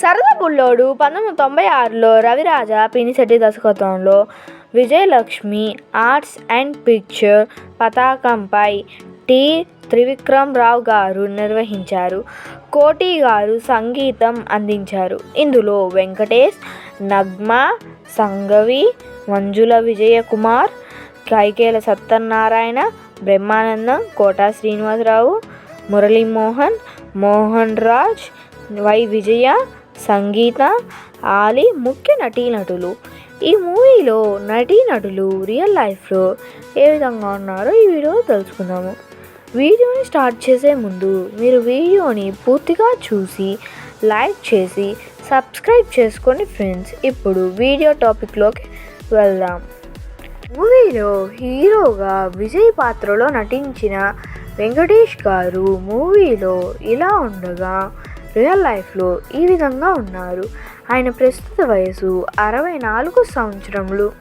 సరద బుల్లోడు పంతొమ్మిది తొంభై ఆరులో రవిరాజ పినిశెట్టి దర్శకత్వంలో విజయలక్ష్మి ఆర్ట్స్ అండ్ పిక్చర్ పతాకంపై టి. త్రివిక్రమ్ రావు గారు నిర్వహించారు. కోటి గారు సంగీతం అందించారు. ఇందులో వెంకటేష్ నగ్మ సంఘవి మంజుల విజయకుమార్ కైకేల సత్యనారాయణ బ్రహ్మానందం కోట శ్రీనివాసరావు మురళీమోహన్ మోహన్ రాజ్ వై విజయ సంగీత ఆలి ముఖ్య నటీనటులు. ఈ మూవీలో నటీనటులు రియల్ లైఫ్లో ఏ విధంగా ఉన్నారో ఈ వీడియోలో తెలుసుకుందాము. వీడియోని స్టార్ట్ చేసే ముందు మీరు వీడియోని పూర్తిగా చూసి లైక్ చేసి సబ్స్క్రైబ్ చేసుకోండి ఫ్రెండ్స్. ఇప్పుడు వీడియో టాపిక్లోకి వెళ్దాం. మూవీలో హీరోగా విజయ్ పాత్రలో నటించిన వెంకటేష్ గారు మూవీలో ఇలా ఉండగా రియల్ లైఫ్లో ఈ విధంగా ఉన్నారు. ఆయన ప్రస్తుత వయసు అరవై నాలుగు సంవత్సరములు.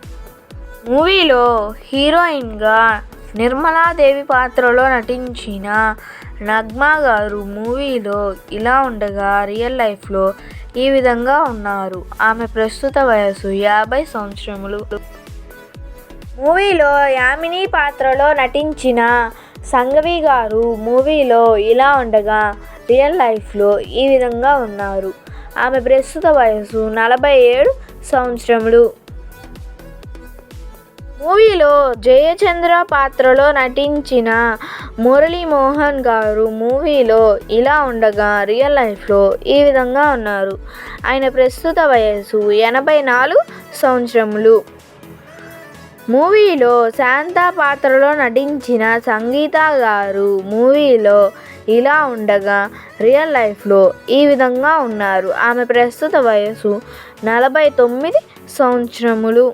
మూవీలో హీరోయిన్గా నిర్మలాదేవి పాత్రలో నటించిన నగ్మా గారు మూవీలో ఇలా ఉండగా రియల్ లైఫ్లో ఈ విధంగా ఉన్నారు. ఆమె ప్రస్తుత వయసు యాభై సంవత్సరములు. మూవీలో యామిని పాత్రలో నటించిన సంఘవి గారు మూవీలో ఇలా ఉండగా రియల్ లైఫ్లో ఈ విధంగా ఉన్నారు. ఆమె ప్రస్తుత వయసు నలభై ఏడు సంవత్సరములు. మూవీలో జయచంద్ర పాత్రలో నటించిన మురళీమోహన్ గారు మూవీలో ఇలా ఉండగా రియల్ లైఫ్లో ఈ విధంగా ఉన్నారు. ఆయన ప్రస్తుత వయసు ఎనభై నాలుగు సంవత్సరములు. మూవీలో శాంత పాత్రలో నటించిన సంగీత గారు మూవీలో ఇలా ఉండగా రియల్ లైఫ్లో ఈ విధంగా ఉన్నారు. ఆమె ప్రస్తుత వయసు నలభై తొమ్మిది సంవత్సరములు.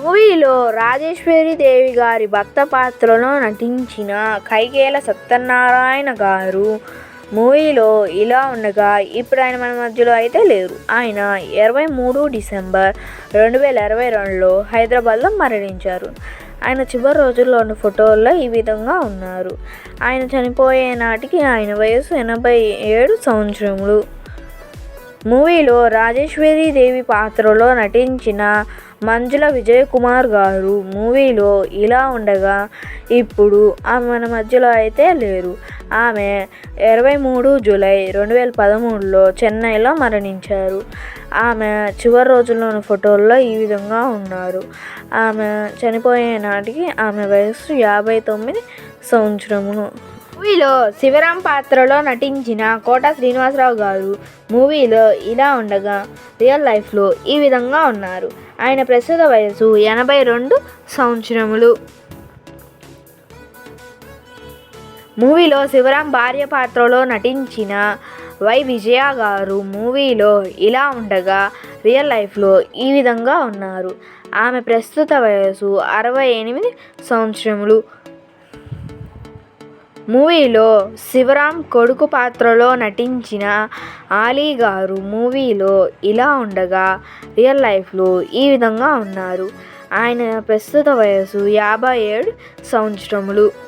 మూవీలో రాజేశ్వరి దేవి గారి భక్త పాత్రలో నటించిన కైకేల సత్యనారాయణ గారు మూవీలో ఇలా ఉండగా ఇప్పుడు ఆయన మన మధ్యలో అయితే లేరు. ఆయన ఇరవై మూడు డిసెంబర్ రెండు వేల ఇరవై రెండులో హైదరాబాద్లో మరణించారు. ఆయన చివరి రోజుల్లో ఉన్న ఫోటోల్లో ఈ విధంగా ఉన్నారు. ఆయన చనిపోయే నాటికి ఆయన వయసు ఎనభై ఏడు సంవత్సరములు. మూవీలో రాజేశ్వరి దేవి పాత్రలో నటించిన మంజుల విజయకుమార్ గారు మూవీలో ఇలా ఉండగా ఇప్పుడు ఆమె మన మధ్యలో అయితే లేరు. ఆమె ఇరవై మూడు జూలై రెండు వేల పదమూడులో చెన్నైలో మరణించారు. ఆమె చివరి రోజుల్లోని ఫోటోల్లో ఈ విధంగా ఉన్నారు. ఆమె చనిపోయే నాటికి ఆమె వయస్సు యాభై తొమ్మిది సంవత్సరమును. మూవీలో శివరాం పాత్రలో నటించిన కోట శ్రీనివాసరావు గారు మూవీలో ఇలా ఉండగా రియల్ లైఫ్లో ఈ విధంగా ఉన్నారు. ఆయన ప్రస్తుత వయసు ఎనభై రెండు సంవత్సరములు. మూవీలో శివరాం భార్య పాత్రలో నటించిన వై విజయ గారు మూవీలో ఇలా ఉండగా రియల్ లైఫ్లో ఈ విధంగా ఉన్నారు. ఆమె ప్రస్తుత వయసు అరవై ఎనిమిది సంవత్సరములు. మూవీలో శివరాం కొడుకు పాత్రలో నటించిన ఆలీ గారు మూవీలో ఇలా ఉండగా రియల్ లైఫ్లో ఈ విధంగా ఉన్నారు. ఆయన ప్రస్తుత వయసు యాభై ఏడు సంవత్సరములు.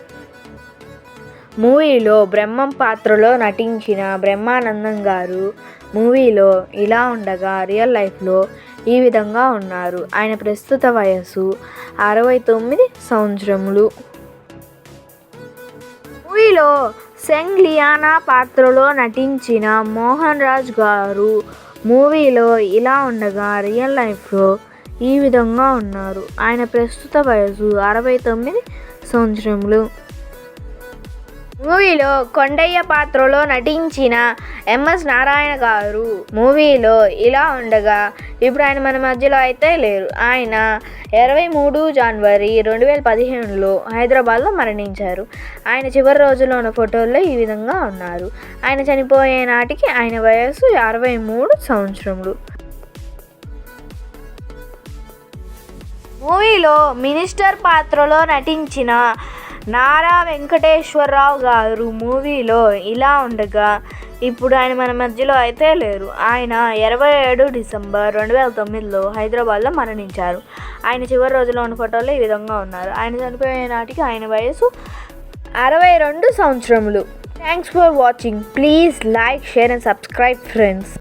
మూవీలో బ్రహ్మం పాత్రలో నటించిన బ్రహ్మానందం గారు మూవీలో ఇలా ఉండగా రియల్ లైఫ్లో ఈ విధంగా ఉన్నారు. ఆయన ప్రస్తుత వయసు అరవై తొమ్మిది సంవత్సరములు. మూవీలో సెంగ్ లియానా పాత్రలో నటించిన మోహన్ రాజ్ గారు మూవీలో ఇలా ఉండగా రియల్ లైఫ్లో ఈ విధంగా ఉన్నారు. ఆయన ప్రస్తుత వయసు అరవై తొమ్మిది సంవత్సరములు. మూవీలో కొండయ్య పాత్రలో నటించిన ఎంఎస్ నారాయణ గారు మూవీలో ఇలా ఉండగా ఇప్పుడు ఆయన మన మధ్యలో అయితే లేరు. ఆయన ఇరవై మూడు జనవరి రెండు వేల పదిహేనులో హైదరాబాద్లో మరణించారు. ఆయన చివరి రోజుల్లో ఉన్న ఫోటోల్లో ఈ విధంగా ఉన్నారు. ఆయన చనిపోయే నాటికి ఆయన వయస్సు అరవై మూడు సంవత్సరములు. మూవీలో మినిస్టర్ పాత్రలో నటించిన నారా వెంకటేశ్వరరావు గారు మూవీలో ఇలా ఉండగా ఇప్పుడు ఆయన మన మధ్యలో అయితే లేరు. ఆయన ఇరవై ఏడు డిసెంబర్ రెండు వేల తొమ్మిదిలో హైదరాబాద్లో మరణించారు. ఆయన చివరి రోజుల్లో ఉన్న ఫోటోలో ఈ విధంగా ఉన్నారు. ఆయన చనిపోయే నాటికి ఆయన వయసు అరవై రెండు సంవత్సరములు. Thanks for watching please like share and subscribe friends